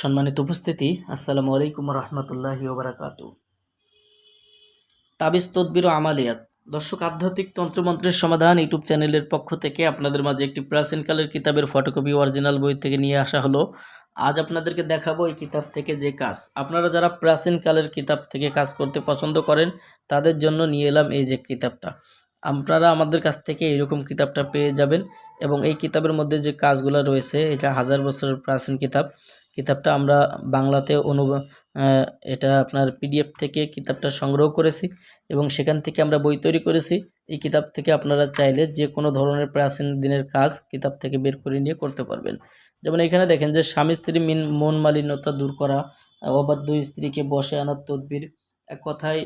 সম্মানিত উপস্থিতি, আসসালামু আলাইকুম রহমতুল্লাহ ওবরাকাত তাবিজ, তদবির আমালিয়াত, দর্শক আধ্যাত্মিক তন্ত্রমন্ত্রের সমাধান ইউটিউব চ্যানেলের পক্ষ থেকে আপনাদের মাঝে একটি প্রাচীনকালের কিতাবের ফটোকপি অরিজিনাল বই থেকে নিয়ে আসা হলো। আজ আপনাদেরকে দেখাবো এই কিতাব থেকে যে কাজ। আপনারা যারা প্রাচীনকালের কিতাব থেকে কাজ করতে পছন্দ করেন, তাদের জন্য নিয়ে এলাম এই যে কিতাবটা। আপনারা আমাদের কাছ থেকে এইরকম কিতাবটা পেয়ে যাবেন এবং এই কিতাবের মধ্যে যে কাজগুলো রয়েছে, এটা হাজার বছরের প্রাচীন কিতাব। কিতাবটা আমরা বাংলাতে অনু এটা আপনার পিডিএফ থেকে কিতাবটা সংগ্রহ করেছি এবং সেখান থেকে আমরা বই তৈরি করেছি। এই কিতাব থেকে আপনারা চাইলে যে কোনো ধরনের প্রাচীন দিনের কাজ কিতাব থেকে বের করে নিয়ে করতে পারবেন। যেমন এখানে দেখেন যে স্বামী স্ত্রী মিন, মন মালিন্যতা দূর করা, অবাধ্য স্ত্রীকে বসে আনার তদবির, এক কথায়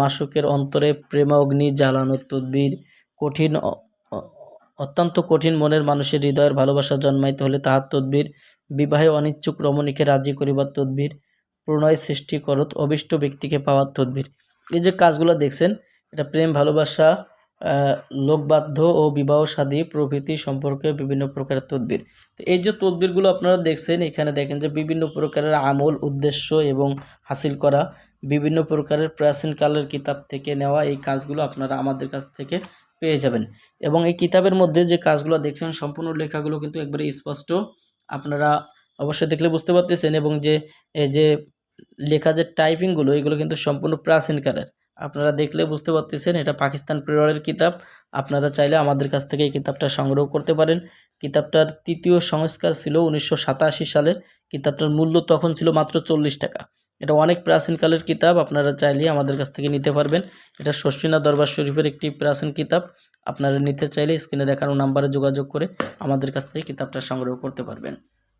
মাসুকের অন্তরে প্রেম অগ্নি জ্বালানোর তদবির কঠিন অত্যন্ত কঠিন মনের মানুষের হৃদয়ের ভালোবাসা জন্মাইতে হলে তাহার তদবির, বিবাহে অনিচ্ছুক রমণীকে রাজি করিবার তদবির, প্রণয় সৃষ্টি করত অবিষ্ট ব্যক্তিকে পাওয়ার তদবির। এই যে কাজগুলো দেখছেন, এটা প্রেম, ভালোবাসা লোকবাধ্য ও বিবাহ সাদী প্রভৃতি সম্পর্কে বিভিন্ন প্রকারের তদবির। তো এই যে তদবিরগুলো আপনারা দেখছেন, এখানে দেখেন যে বিভিন্ন প্রকারের আমল, উদ্দেশ্য এবং হাসিল করা বিভিন্ন প্রকারের প্রাচীনকালের কিতাব থেকে নেওয়া এই কাজগুলো আপনারা আমাদের কাছ থেকে পেয়ে যাবেন। এবং এই কিতাবের মধ্যে যে কাজগুলো দেখছেন, সম্পূর্ণ লেখাগুলো কিন্তু একবারে স্পষ্ট আপনারা অবশ্যই দেখলে বুঝতে পারতেছেন এবং যে এই যে লেখা যে টাইপিংগুলো, এগুলো কিন্তু সম্পূর্ণ প্রাচীনকালের আপনারা দেখলে বুঝতে পারতেছেন, এটা পাকিস্তান প্রিয়রের কিতাব। আপনারা চাইলে আমাদের কাছ থেকে এই কিতাবটা সংগ্রহ করতে পারেন। কিতাবটার তৃতীয় সংস্কার ছিল উনিশশো সাতাশি সালে। কিতাবটার মূল্য তখন ছিল মাত্র চল্লিশ টাকা। এটা অনেক প্রাচীনকালের কিতাব, আপনারা চাইলে আমাদের কাছ থেকে নিতে পারবেন। এটা ষষ্ঠীনা দরবার শরীফের একটি প্রাচীন কিতাব, আপনারা নিতে চাইলে স্ক্রিনে দেখানো নাম্বারে যোগাযোগ করে আমাদের কাছ থেকে কিতাবটা সংগ্রহ করতে পারবেন।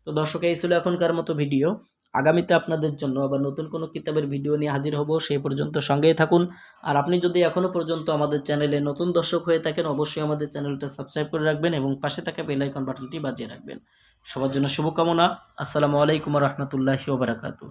তো দর্শক, এই ছিল এখনকার মতো ভিডিও। আগামীতে আপনাদের জন্য আবার নতুন কোনো কিতাবের ভিডিও নিয়ে হাজির হব, সেই পর্যন্ত সঙ্গেই থাকুন। আর আপনি যদি এখনও পর্যন্ত আমাদের চ্যানেলে নতুন দর্শক হয়ে থাকেন, অবশ্যই আমাদের চ্যানেলটা সাবস্ক্রাইব করে রাখবেন এবং পাশে থাকা বেল আইকন বাটনটি বাজিয়ে রাখবেন। সবার জন্য শুভকামনা। আসসালামু আলাইকুম রহমতুল্লাহি ওবরাকাতু